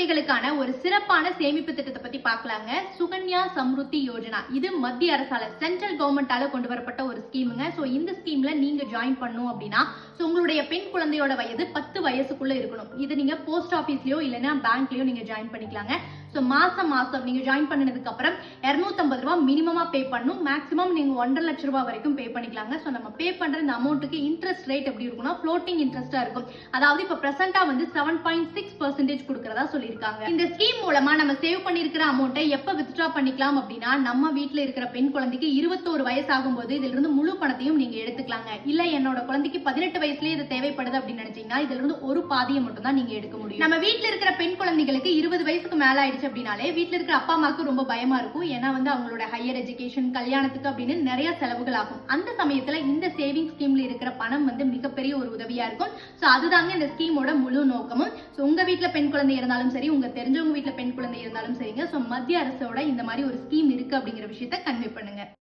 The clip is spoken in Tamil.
குழந்தைகளுக்கான ஒரு சிறப்பான சேமிப்பு திட்டத்தை பத்தி பார்க்கலாங்க. சுகன்யா சம்ருத்தி யோஜனா. இது மத்திய அரசால சென்ட்ரல் கவர்மெண்டால கொண்டு வரப்பட்ட ஒரு ஸ்கீமுங்க. ஸோ இந்த ஸ்கீம்ல நீங்க ஜாயின் பண்ணும் அப்படின்னா ஸோ உங்களுடைய பெண் குழந்தையோட வயது பத்து வயசுக்குள்ள இருக்கணும். இது நீங்க போஸ்ட் ஆஃபீஸ்லயோ இல்லைன்னா பேங்க்லயோ நீங்க ஜாயின் பண்ணிக்கலாங்க. ஸோ மாசம் மாசம் நீங்க ஜாயின் பண்ணதுக்கு அப்புறம் இரநூத்தம்பது ரூபா மினிமமா பே பண்ணணும் மேக்ஸிமம் நீங்க ஒன்றரை லட்ச ரூபா வரைக்கும் பே பண்ணிக்கலாங்க. ஸோ நம்ம பே பண்ணுற இந்த அமௌண்ட்டுக்கு இன்ட்ரெஸ்ட் ரேட் எப்படி இருக்கும்னா ஃப்ளோட்டிங் இன்ட்ரெஸ்ட்டாக இருக்கும். அதாவது இப்போ ப்ரெசென்ட்டாக வந்து செவன் பாயிண்ட் சிக்ஸ் பர்சன்டேஜ் கொடுக்குறதா சொல்லியிருக்காங்க. இந்த ஸ்கீம் மூலமா நம்ம சேவ் பண்ணிருக்கிற அமௌண்ட்டை எப்போ வித்ட்ரா பண்ணிக்கலாம் அப்படின்னா நம்ம வீட்டில் இருக்கிற பெண் குழந்தைக்கு இருபத்தோரு வயசு ஆகும்போது இதுல இருந்து முழு பணத்தையும் நீங்க எடுத்துக்கலாங்க. இல்லை என்னோட குழந்தைக்கு பதினெட்டு வயசுலேயே இது தேவைப்படுது அப்படின்னு நினைச்சீங்கன்னா இதுல இருந்து ஒரு பாதியை மட்டும் தான் நீங்க எடுக்க முடியும். நம்ம வீட்டில் இருக்கிற பெண் குழந்தைகளுக்கு இருபது வயசுக்கு மேலே ஆயிடுச்சு அப்படின்னாலே வீட்டில் இருக்கிற அப்பா அம்மாவுக்கு ரொம்ப பயமா இருக்கும். ஏன்னா வந்து அவங்களோட ஹையர் எஜுகேஷன் கல்யாணத்துக்கு அப்படின்னு நிறைய செலவுகள் ஆகும். அந்த சமயத்துல இந்த சேவிங் ஸ்கீம்ல இருக்கிற பணம் வந்து மிகப்பெரிய ஒரு உதவியா இருக்கும். சோ அதுதாங்க இந்த ஸ்கீமோட முழு நோக்கமும். சோ உங்க வீட்டில் பெண் குழந்தை இருந்தாலும் சரி உங்க தெரிஞ்சவங்க வீட்டில் பெண் குழந்தை இருந்தாலும் சரிங்க. சோ மத்திய அரசோட இந்த மாதிரி ஒரு ஸ்கீம் இருக்கு அப்படிங்கிற விஷயத்த கன்வே பண்ணுங்க.